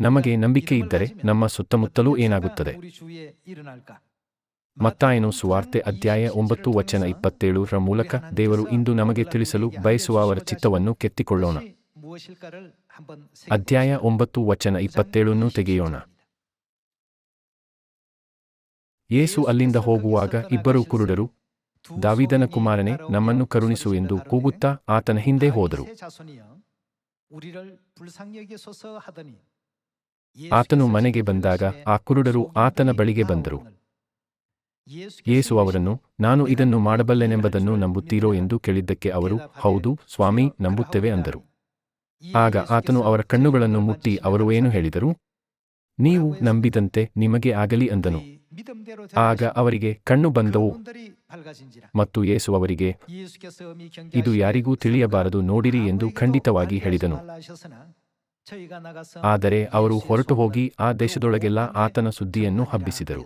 ನಮಗೆ ನಂಬಿಕೆ ಇದ್ದರೆ ನಮ್ಮ ಸುತ್ತಮುತ್ತಲೂ ಏನಾಗುತ್ತದೆ? ಮತ್ತಾಯನು ಸುವಾರ್ತೆ ಅಧ್ಯಾಯ ಒಂಬತ್ತು ವಚನ ಇಪ್ಪತ್ತೇಳರ ಮೂಲಕ ದೇವರು ಇಂದು ನಮಗೆ ತಿಳಿಸಲು ಬಯಸುವ ಅವರ ಚಿತ್ತವನ್ನು ಕೆತ್ತಿಕೊಳ್ಳೋಣ. ಅಧ್ಯಾಯ ಒಂಬತ್ತು ವಚನ ಇಪ್ಪತ್ತೇಳನ್ನು ತೆಗೆಯೋಣ. ಯೇಸು ಅಲ್ಲಿಂದ ಹೋಗುವಾಗ ಇಬ್ಬರು ಕುರುಡರು, ದಾವಿದನ ಕುಮಾರನೇ ನಮ್ಮನ್ನು ಕರುಣಿಸು ಎಂದು ಕೂಗುತ್ತಾ ಆತನ ಹಿಂದೆ ಹೋದರು. ಆತನು ಮನೆಗೆ ಬಂದಾಗ ಆ ಕುರುಡರು ಆತನ ಬಳಿಗೆ ಬಂದರು. ಯೇಸು ಅವರನ್ನು, ನಾನು ಇದನ್ನು ಮಾಡಬಲ್ಲೆನೆಂಬುದನ್ನು ನಂಬುತ್ತೀರೋ ಎಂದು ಕೇಳಿದ್ದಕ್ಕೆ ಅವರು, ಹೌದು, ಸ್ವಾಮಿ, ನಂಬುತ್ತೇವೆ ಅಂದರು. ಆಗ ಆತನು ಅವರ ಕಣ್ಣುಗಳನ್ನು ಮುಟ್ಟಿ ಅವರು ಏನು ಹೇಳಿದರು? ನೀವು ನಂಬಿದಂತೆ ನಿಮಗೆ ಆಗಲಿ ಅಂದನು. ಆಗ ಅವರಿಗೆ, ಕಣ್ಣು ಬಂದವು. ಮತ್ತು ಯೇಸು ಅವರಿಗೆ, ಇದು ಯಾರಿಗೂ ತಿಳಿಯಬಾರದು, ನೋಡಿರಿ ಎಂದು ಖಂಡಿತವಾಗಿ ಹೇಳಿದನು. ಆದರೆ ಅವರು ಹೊರಟು ಹೋಗಿ ಆ ದೇಶದೊಳಗೆಲ್ಲ ಆತನ ಸುದ್ದಿಯನ್ನು ಹಬ್ಬಿಸಿದರು.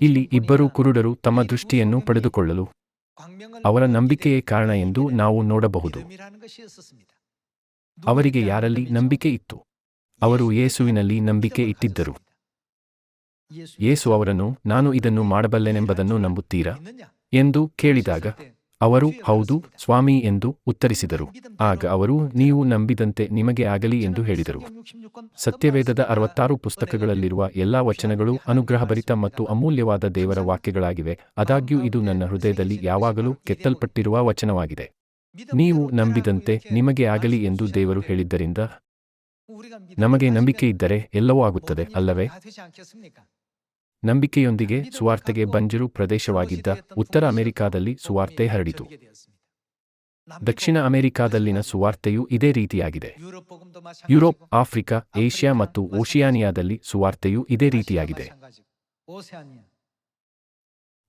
ಇಲ್ಲಿ ಇಬ್ಬರು ಕುರುಡರು ತಮ್ಮ ದೃಷ್ಟಿಯನ್ನು ಪಡೆದುಕೊಳ್ಳಲು ಅವರ ನಂಬಿಕೆಯೇ ಕಾರಣ ಎಂದು ನಾವು ನೋಡಬಹುದು. ಅವರಿಗೆ ಯಾರಲ್ಲಿ ನಂಬಿಕೆ ಇತ್ತು? ಅವರು ಯೇಸುವಿನಲ್ಲಿ ನಂಬಿಕೆ ಇಟ್ಟಿದ್ದರು. ಯೇಸು ಅವರನ್ನು ನಾನು ಇದನ್ನು ಮಾಡಬಲ್ಲೆನೆಂಬುದನ್ನು ನಂಬುತ್ತೀರಾ? ಎಂದು ಕೇಳಿದಾಗ ಅವರು, ಹೌದು, ಸ್ವಾಮಿ ಎಂದು ಉತ್ತರಿಸಿದರು. ಆಗ ಅವರು, ನೀವು ನಂಬಿದಂತೆ ನಿಮಗೆ ಆಗಲಿ ಎಂದು ಹೇಳಿದರು. ಸತ್ಯವೇದದ ಅರವತ್ತಾರು ಪುಸ್ತಕಗಳಲ್ಲಿರುವ ಎಲ್ಲಾ ವಚನಗಳು ಅನುಗ್ರಹಭರಿತ ಮತ್ತು ಅಮೂಲ್ಯವಾದ ದೇವರ ವಾಕ್ಯಗಳಾಗಿವೆ. ಆದಾಗ್ಯೂ, ಇದು ನನ್ನ ಹೃದಯದಲ್ಲಿ ಯಾವಾಗಲೂ ಕೆತ್ತಲ್ಪಟ್ಟಿರುವ ವಚನವಾಗಿದೆ. ನೀವು ನಂಬಿದಂತೆ ನಿಮಗೆ ಆಗಲಿ ಎಂದು ದೇವರು ಹೇಳಿದ್ದರಿಂದ, ನಮಗೆ ನಂಬಿಕೆ ಇದ್ದರೆ ಎಲ್ಲವೂ ಆಗುತ್ತದೆ, ಅಲ್ಲವೇ? ನಂಬಿಕೆಯೊಂದಿಗೆ ಸುವಾರ್ತೆಗೆ ಬಂಜರು ಪ್ರದೇಶವಾಗಿದ್ದ ಉತ್ತರ ಅಮೆರಿಕಾದಲ್ಲಿ ಸುವಾರ್ತೆ ಹರಡಿತು. ದಕ್ಷಿಣ ಅಮೆರಿಕಾದಲ್ಲಿನ ಸುವಾರ್ತೆಯು ಇದೇ ರೀತಿಯಾಗಿದೆ. ಯುರೋಪ್, ಆಫ್ರಿಕಾ, ಏಷ್ಯಾ ಮತ್ತು ಓಷಿಯಾನಿಯಾದಲ್ಲಿ ಸುವಾರ್ತೆಯು ಇದೇ ರೀತಿಯಾಗಿದೆ.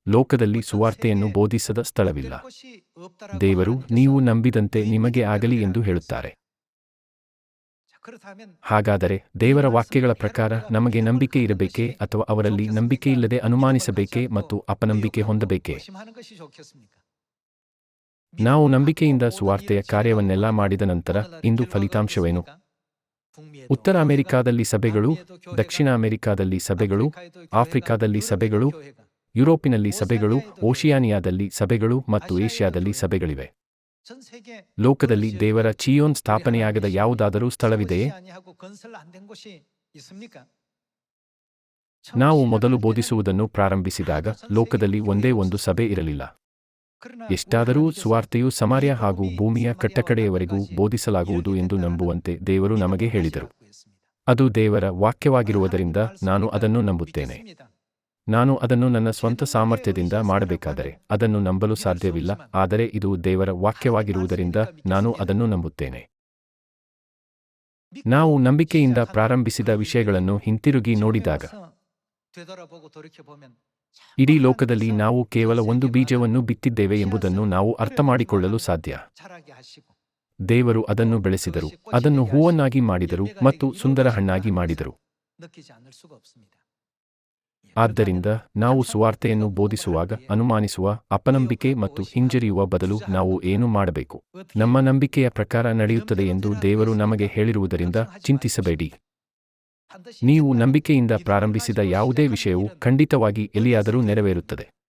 ಲೋಕದಲ್ಲಿ ಸುವಾರ್ತೆಯನ್ನು ಬೋಧಿಸದ ಸ್ಥಳವಿಲ್ಲ. ದೇವರು, ನೀವು ನಂಬಿದಂತೆ ನಿಮಗೆ ಆಗಲಿ ಎಂದು ಹೇಳುತ್ತಾರೆ. ಹಾಗಾದರೆ ದೇವರ ವಾಕ್ಯಗಳ ಪ್ರಕಾರ ನಮಗೆ ನಂಬಿಕೆ ಇರಬೇಕೆ ಅಥವಾ ಅವರಲ್ಲಿ ನಂಬಿಕೆ ಇಲ್ಲದೆ ಅನುಮಾನಿಸಬೇಕೆ ಮತ್ತು ಅಪನಂಬಿಕೆ ಹೊಂದಬೇಕೆ? ನಾವು ನಂಬಿಕೆಯಿಂದ ಸುವಾರ್ತೆಯ ಕಾರ್ಯವನ್ನೆಲ್ಲ ಮಾಡಿದ ನಂತರ ಇಂದು ಫಲಿತಾಂಶವೇನು? ಉತ್ತರ ಅಮೆರಿಕಾದಲ್ಲಿ ಸಭೆಗಳು ದಕ್ಷಿಣ ಅಮೆರಿಕಾದಲ್ಲಿ ಸಭೆಗಳು ಆಫ್ರಿಕಾದಲ್ಲಿ ಸಭೆಗಳು ಯುರೋಪಿನಲ್ಲಿ ಸಭೆಗಳು ಓಷಿಯಾನಿಯಾದಲ್ಲಿ ಸಭೆಗಳು ಮತ್ತು ಏಷ್ಯಾದಲ್ಲಿ ಸಭೆಗಳಿವೆ. ಲೋಕದಲ್ಲಿ ದೇವರ ಚಿಯೋನ್ ಸ್ಥಾಪನೆಯಾಗದ ಯಾವುದಾದರೂ ಸ್ಥಳವಿದೆಯೇ? ನಾವು ಮೊದಲು ಬೋಧಿಸುವುದನ್ನು ಪ್ರಾರಂಭಿಸಿದಾಗ ಲೋಕದಲ್ಲಿ ಒಂದೇ ಒಂದು ಸಭೆ ಇರಲಿಲ್ಲ. ಎಷ್ಟಾದರೂ ಸುವಾರ್ತೆಯು ಸಮಾರ್ಯ ಹಾಗೂ ಭೂಮಿಯ ಕಟ್ಟಕಡೆಯವರೆಗೂ ಬೋಧಿಸಲಾಗುವುದು ಎಂದು ನಂಬುವಂತೆ ದೇವರು ನಮಗೆ ಹೇಳಿದರು. ಅದು ದೇವರ ವಾಕ್ಯವಾಗಿರುವುದರಿಂದ ನಾನು ಅದನ್ನು ನಂಬುತ್ತೇನೆ. ನಾನು ಅದನ್ನು ನನ್ನ ಸ್ವಂತ ಸಾಮರ್ಥ್ಯದಿಂದ ಮಾಡಬೇಕಾದರೆ ಅದನ್ನು ನಂಬಲು ಸಾಧ್ಯವಿಲ್ಲ, ಆದರೆ ಇದು ದೇವರ ವಾಕ್ಯವಾಗಿರುವುದರಿಂದ ನಾನು ಅದನ್ನು ನಂಬುತ್ತೇನೆ. ನಾವು ನಂಬಿಕೆಯಿಂದ ಪ್ರಾರಂಭಿಸಿದ ವಿಷಯಗಳನ್ನು ಹಿಂತಿರುಗಿ ನೋಡಿದಾಗ ಇಡೀ ಲೋಕದಲ್ಲಿ ನಾವು ಕೇವಲ ಒಂದು ಬೀಜವನ್ನು ಬಿತ್ತಿದ್ದೇವೆ ಎಂಬುದನ್ನು ನಾವು ಅರ್ಥಮಾಡಿಕೊಳ್ಳಲು ಸಾಧ್ಯ. ದೇವರು ಅದನ್ನು ಬೆಳೆಸಿದರು, ಅದನ್ನು ಹೂವನ್ನಾಗಿ ಮಾಡಿದರು ಮತ್ತು ಸುಂದರ ಹಣ್ಣಾಗಿ ಮಾಡಿದರು. ಆದ್ದರಿಂದ ನಾವು ಸುವಾರ್ತೆಯನ್ನು ಬೋಧಿಸುವಾಗ, ಅನುಮಾನಿಸುವ, ಅಪನಂಬಿಕೆ ಮತ್ತು ಹಿಂಜರಿಯುವ ಬದಲು ನಾವು ಏನು ಮಾಡಬೇಕು? ನಮ್ಮ ನಂಬಿಕೆಯ ಪ್ರಕಾರ ನಡೆಯುತ್ತದೆ ಎಂದು ದೇವರು ನಮಗೆ ಹೇಳಿರುವುದರಿಂದ ಚಿಂತಿಸಬೇಡಿ. ನೀವು ನಂಬಿಕೆಯಿಂದ ಪ್ರಾರಂಭಿಸಿದ ಯಾವುದೇ ವಿಷಯವು ಖಂಡಿತವಾಗಿ ಎಲ್ಲಿಯಾದರೂ ನೆರವೇರುತ್ತದೆ.